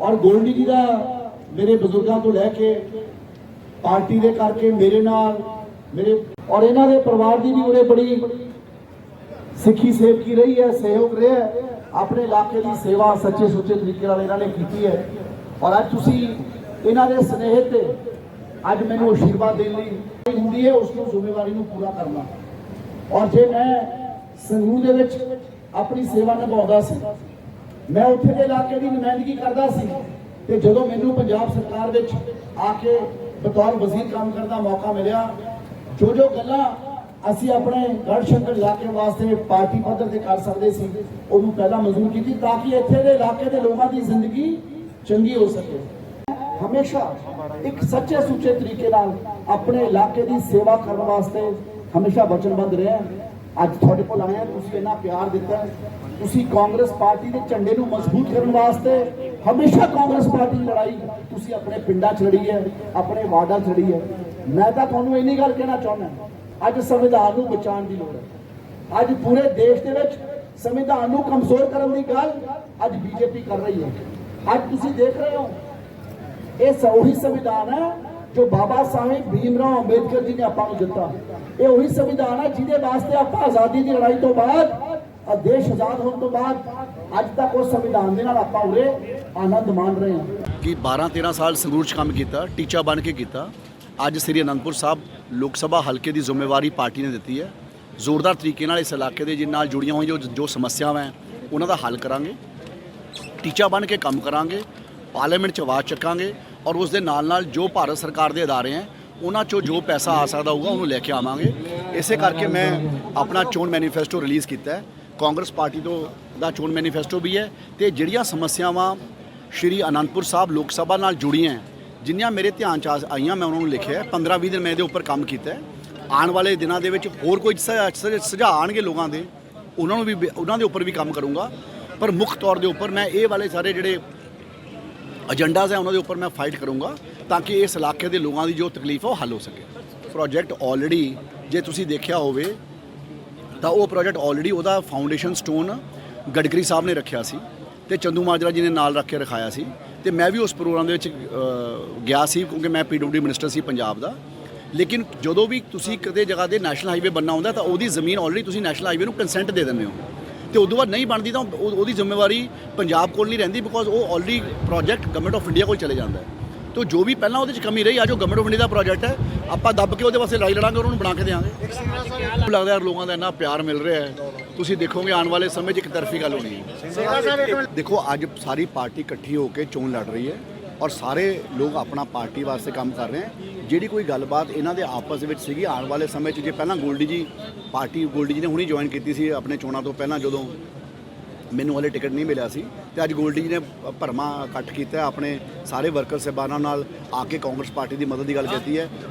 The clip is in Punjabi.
ਔਰ ਗੋਲਡੀ ਜੀ ਦਾ ਮੇਰੇ ਬਜ਼ੁਰਗਾਂ ਤੋਂ ਲੈ ਕੇ ਪਾਰਟੀ ਦੇ ਕਰਕੇ ਮੇਰੇ ਨਾਲ, ਮੇਰੇ ਔਰ ਇਹਨਾਂ ਦੇ ਪਰਿਵਾਰ ਦੀ ਵੀ ਉਹਨੇ ਬੜੀ ਸਿੱਖੀ ਸੇਵਕੀ ਰਹੀ ਹੈ, ਸਹਿਯੋਗ ਰਿਹਾ ਹੈ, ਆਪਣੇ ਇਲਾਕੇ ਦੀ ਸੇਵਾ ਸੱਚੇ ਸੁੱਚੇ ਤਰੀਕੇ ਨਾਲ ਇਹਨਾਂ ਨੇ ਕੀਤੀ ਹੈ। ਔਰ ਅੱਜ ਤੁਸੀਂ ਇਹਨਾਂ ਦੇ ਸਨੇਹ ਤੇ ਅੱਜ ਮੈਨੂੰ ਅਸ਼ੀਰਵਾਦ ਦੇਣ ਲਈ ਹੁੰਦੀ ਹੈ, ਉਸ ਨੂੰ ਜ਼ਿੰਮੇਵਾਰੀ ਨੂੰ ਪੂਰਾ ਕਰਨਾ। ਔਰ ਜੇ ਮੈਂ ਸੰਗਰੂਰ ਦੇ ਵਿੱਚ ਆਪਣੀ ਸੇਵਾ ਨਿਭਾਉਂਦਾ ਸੀ ਮੈਂ ਉੱਥੇ ਦੇ ਇਲਾਕੇ ਦੀ ਨੁਮਾਇੰਦਗੀ ਕਰਦਾ ਸੀ ਤੇ ਜਦੋਂ ਮੈਨੂੰ ਪੰਜਾਬ ਸਰਕਾਰ ਵਿੱਚ ਆ ਕੇ ਬਤੌਰ ਵਜ਼ੀਰ ਕੰਮ ਕਰਨ ਦਾ ਮੌਕਾ ਮਿਲਿਆ, ਜੋ ਜੋ ਗੱਲਾਂ ਅਸੀਂ ਆਪਣੇ ਗੜ੍ਹ ਇਲਾਕੇ ਵਾਸਤੇ ਪਾਰਟੀ ਪੱਧਰ ਤੇ ਕਰ ਸਕਦੇ ਸੀ, ਉਹਨੂੰ ਪਹਿਲਾਂ ਮਨਜ਼ੂਰ ਕੀਤੀ ਤਾਂ ਕਿ ਇੱਥੇ ਦੇ ਇਲਾਕੇ ਦੇ ਲੋਕਾਂ ਦੀ ਜ਼ਿੰਦਗੀ ਚੰਗੀ ਹੋ ਸਕੇ। ਹਮੇਸ਼ਾ ਇੱਕ ਸੱਚੇ ਸੁੱਚੇ ਤਰੀਕੇ ਨਾਲ ਆਪਣੇ ਇਲਾਕੇ ਦੀ ਸੇਵਾ ਕਰਨ ਵਾਸਤੇ ਹਮੇਸ਼ਾ ਵਚਨਬੱਧ ਰਿਹਾ। ਅੱਜ ਤੁਹਾਡੇ ਕੋਲ ਆਏ ਹਾਂ, ਤੁਸੀਂ ਇੰਨਾ ਪਿਆਰ ਦਿੱਤਾ ਤੁਸੀਂ ਕਾਂਗਰਸ ਪਾਰਟੀ ਦੇ ਝੰਡੇ ਨੂੰ ਮਜ਼ਬੂਤ ਕਰਨ ਵਾਸਤੇ ਹਮੇਸ਼ਾ ਕਾਂਗਰਸ ਪਾਰਟੀ ਦੀ ਲੜਾਈ ਤੁਸੀਂ ਆਪਣੇ ਪਿੰਡਾਂ 'ਚ ਲੜੀ ਹੈ, ਆਪਣੇ ਵਾਰਡਾਂ 'ਚ ਲੜੀ ਹੈ। ਮੈਂ ਤਾਂ ਤੁਹਾਨੂੰ ਇੰਨੀ ਗੱਲ ਕਹਿਣਾ ਚਾਹੁੰਦਾ ਅੱਜ ਸੰਵਿਧਾਨ ਨੂੰ ਬਚਾਉਣ ਦੀ ਲੋੜ ਹੈ। ਅੱਜ ਪੂਰੇ ਦੇਸ਼ ਦੇ ਵਿੱਚ ਸੰਵਿਧਾਨ ਨੂੰ ਕਮਜ਼ੋਰ ਕਰਨ ਦੀ ਗੱਲ ਅੱਜ ਬੀਜੇਪੀ ਕਰ ਰਹੀ ਹੈ। ਅੱਜ ਤੁਸੀਂ ਦੇਖ ਰਹੇ ਹੋ, ਇਹ ਸ- ਉਹੀ ਸੰਵਿਧਾਨ ਹੈ ਜੋ ਬਾਬਾ ਸਾਹਿਬ ਭੀਮਰਾਓ ਅੰਬੇਦਕਰ ਜੀ ਨੇ ਆਪਾਂ ਨੂੰ ਦਿੱਤਾ। ਇਹ ਉਹੀ ਸੰਵਿਧਾਨ ਹੈ ਜਿਹਦੇ ਵਾਸਤੇ ਆਪਾਂ ਆਜ਼ਾਦੀ ਦੀ ਲੜਾਈ ਤੋਂ ਬਾਅਦ ਆ ਦੇਸ਼ ਆਜ਼ਾਦ ਹੋਣ ਤੋਂ ਬਾਅਦ, ਅੱਜ ਤੱਕ ਉਸ ਸੰਵਿਧਾਨ ਦੇ ਨਾਲ ਆਪਾਂ ਉਰੇ ਆਨੰਦ ਮਾਣ ਰਹੇ ਹਾਂ। ਕਿ 12 13 ਸਾਲ ਸੰਗਰੂਰ 'ਚ ਕੰਮ ਕੀਤਾ, ਟੀਚਾ ਬਣ ਕੇ ਕੀਤਾ। ਅੱਜ ਸ੍ਰੀ ਅਨੰਦਪੁਰ ਸਾਹਿਬ ਲੋਕ ਸਭਾ ਹਲਕੇ ਦੀ ਜ਼ਿੰਮੇਵਾਰੀ ਪਾਰਟੀ ਨੇ ਦਿੱਤੀ ਹੈ। ਜ਼ੋਰਦਾਰ ਤਰੀਕੇ ਨਾਲ ਇਸ ਇਲਾਕੇ ਦੇ ਜਿਨ ਨਾਲ ਜੁੜੀਆਂ ਹੋਈਆਂ, ਜੋ ਜੋ ਸਮੱਸਿਆਵਾਂ ਹੈ, ਉਹਨਾਂ ਦਾ ਹੱਲ ਕਰਾਂਗੇ। ਟੀਚਾ ਬਣ ਕੇ ਕੰਮ ਕਰਾਂਗੇ। ਪਾਰਲੀਮੈਂਟ 'ਚ ਆਵਾਜ਼ ਚੱਕਾਂਗੇ। ਔਰ ਉਸ ਦੇ ਨਾਲ ਨਾਲ ਜੋ ਭਾਰਤ ਸਰਕਾਰ ਦੇ ਅਦਾਰੇ ਹੈ, ਉਹਨਾਂ 'ਚੋਂ ਜੋ ਪੈਸਾ ਆ ਸਕਦਾ ਹੋਊਗਾ, ਉਹਨੂੰ ਲੈ ਕੇ ਆਵਾਂਗੇ। ਇਸੇ ਕਰਕੇ ਮੈਂ ਆਪਣਾ ਚੋਣ ਮੈਨੀਫੈਸਟੋ ਰਿਲੀਜ਼ ਕੀਤਾ ਹੈ। ਕਾਂਗਰਸ ਪਾਰਟੀ ਤੋਂ ਦਾ ਚੋਣ ਮੈਨੀਫੈਸਟੋ ਵੀ ਹੈ ਤੇ ਜਿਹੜੀਆਂ ਸਮੱਸਿਆਵਾਂ ਸ਼੍ਰੀ ਅਨੰਦਪੁਰ ਸਾਹਿਬ ਲੋਕ ਸਭਾ ਨਾਲ ਜੁੜੀਆਂ ਜਿੰਨੀਆਂ ਮੇਰੇ ਧਿਆਨ 'ਚ ਆ- ਆਈਆਂ, ਮੈਂ ਉਹਨਾਂ ਨੂੰ ਲਿਖਿਆ 15-20 ਦਿਨ ਮੈਂ ਇਹਦੇ ਉੱਪਰ ਕੰਮ ਕੀਤਾ ਆਉਣ ਵਾਲੇ ਦਿਨਾਂ ਦੇ ਵਿੱਚ ਹੋਰ ਕੋਈ ਸੁਝਾਅ ਆਣਗੇ ਲੋਕਾਂ ਦੇ, ਉਹਨਾਂ ਨੂੰ ਵੀ, ਉਹਨਾਂ ਦੇ ਉੱਪਰ ਵੀ ਕੰਮ ਕਰੂੰਗਾ। ਪਰ ਮੁੱਖ ਤੌਰ ਦੇ ਉੱਪਰ ਮੈਂ ਇਹ ਵਾਲੇ ਸਾਰੇ ਜਿਹੜੇ ਏਜੰਡਾਜ਼ ਹੈ ਉਹਨਾਂ ਦੇ ਉੱਪਰ ਮੈਂ ਫਾਈਟ ਕਰੂੰਗਾ ਤਾਂ ਕਿ ਇਸ ਇਲਾਕੇ ਦੇ ਲੋਕਾਂ ਦੀ ਜੋ ਤਕਲੀਫ ਹੈ ਉਹ ਹੱਲ ਹੋ ਸਕੇ ਪ੍ਰੋਜੈਕਟ ਆਲਰੇਡੀ ਜੇ ਤੁਸੀਂ ਦੇਖਿਆ ਹੋਵੇ ਤਾਂ ਉਹ ਪ੍ਰੋਜੈਕਟ ਆਲਰੇਡੀ ਉਹਦਾ ਫਾਊਂਡੇਸ਼ਨ ਸਟੋਨ ਗਡਕਰੀ ਸਾਹਿਬ ਨੇ ਰੱਖਿਆ ਸੀ ਤੇ ਚੰਦੂ ਮਾਜਰਾ ਜੀ ਨੇ ਨਾਲ ਰੱਖ ਕੇ ਰਖਾਇਆ ਸੀ ਤੇ ਮੈਂ ਵੀ ਉਸ ਪ੍ਰੋਗਰਾਮ ਦੇ ਵਿੱਚ ਗਿਆ ਸੀ ਕਿਉਂਕਿ ਮੈਂ ਪੀਡਬਲਯੂ ਮਿਨਿਸਟਰ ਸੀ ਪੰਜਾਬ ਦਾ ਲੇਕਿਨ ਜਦੋਂ ਵੀ ਤੁਸੀਂ ਕਿਤੇ ਜਗ੍ਹਾ ਦੇ ਨੈਸ਼ਨਲ ਹਾਈਵੇ ਬਣਨਾ ਹੁੰਦਾ ਤਾਂ ਉਹਦੀ ਜ਼ਮੀਨ ਆਲਰੇਡੀ ਤੁਸੀਂ ਨੈਸ਼ਨਲ ਹਾਈਵੇ ਨੂੰ ਕੰਸੈਂਟ ਦੇ ਦਿੰਦੇ ਹੋ ਤੇ ਉਦੋਂ ਬਾਅਦ ਨਹੀਂ ਬਣਦੀ ਤਾਂ ਉਹ- ਉਹਦੀ ਜ਼ਿੰਮੇਵਾਰੀ ਪੰਜਾਬ ਕੋਲ ਨਹੀਂ ਰਹਿੰਦੀ ਬਿਕੋਜ਼ ਉਹ already project government of India ਕੋਲ ਚਲੇ ਜਾਂਦਾ ਹੈ। ਤੋ ਜੋ ਵੀ ਪਹਿਲਾਂ ਉਹਦੇ ਚ ਕਮੀ ਰਹੀ, ਅੱਜ ਉਹ ਗਵਰਨਮੈਂਟ ਆਫ ਇੰਡੀਆ ਦਾ ਪ੍ਰੋਜੈਕਟ ਹੈ। ਆਪਾਂ ਦੱਬ ਕੇ ਉਹਦੇ ਵਾਸਤੇ ਲੜਾਈ ਲੜਾਂਗੇ ਔਰ ਉਹਨੂੰ ਬਣਾ ਕੇ ਦੇਵਾਂਗੇ ਮੈਨੂੰ ਲੱਗਦਾ ਯਾਰ ਲੋਕਾਂ ਦਾ ਇੰਨਾ ਪਿਆਰ ਮਿਲ ਰਿਹਾ ਹੈ। ਤੁਸੀਂ ਦੇਖੋਗੇ ਆਉਣ ਵਾਲੇ ਸਮੇਂ 'ਚ ਇੱਕ ਤਰਫੀ ਗੱਲ ਹੋਣੀ। ਹੈ ਦੇਖੋ, ਅੱਜ ਸਾਰੀ ਪਾਰਟੀ ਇਕੱਠੀ ਹੋ ਕੇ ਚੋਣ ਲੜ ਰਹੀ ਹੈ ਔਰ ਸਾਰੇ ਲੋਕ ਆਪਣਾ ਪਾਰਟੀ ਵਾਸਤੇ ਕੰਮ ਕਰ ਰਹੇ ਹੈ। ਜਿਹੜੀ ਕੋਈ ਗੱਲਬਾਤ ਇਹਨਾਂ ਦੇ ਆਪਸ ਵਿੱਚ ਸੀਗੀ, ਆਉਣ ਵਾਲੇ ਸਮੇਂ 'ਚ, ਜੇ ਪਹਿਲਾਂ ਗੋਲਡੀ ਜੀ, ਪਾਰਟੀ ਗੋਲਡੀ ਜੀ ਨੇ ਹੁਣੀ ਜੁਆਇਨ ਕੀਤੀ ਸੀ ਆਪਣੇ ਚੋਣਾਂ ਤੋਂ ਪਹਿਲਾਂ, ਜਦੋਂ ਮੈਨੂੰ ਹਲੇ ਟਿਕਟ ਨਹੀਂ ਮਿਲਿਆ ਸੀ, ਤੇ ਅੱਜ ਗੋਲਡੀ ਜੀ ਨੇ ਭਰਮਾ ਇਕੱਠ ਕੀਤਾ, ਆਪਣੇ ਸਾਰੇ ਵਰਕਰ ਸਹਿਬਾਨਾਂ ਨਾਲ ਆ ਕੇ ਕਾਂਗਰਸ ਪਾਰਟੀ ਦੀ ਮਦਦ ਦੀ ਗੱਲ ਕੀਤੀ ਹੈ।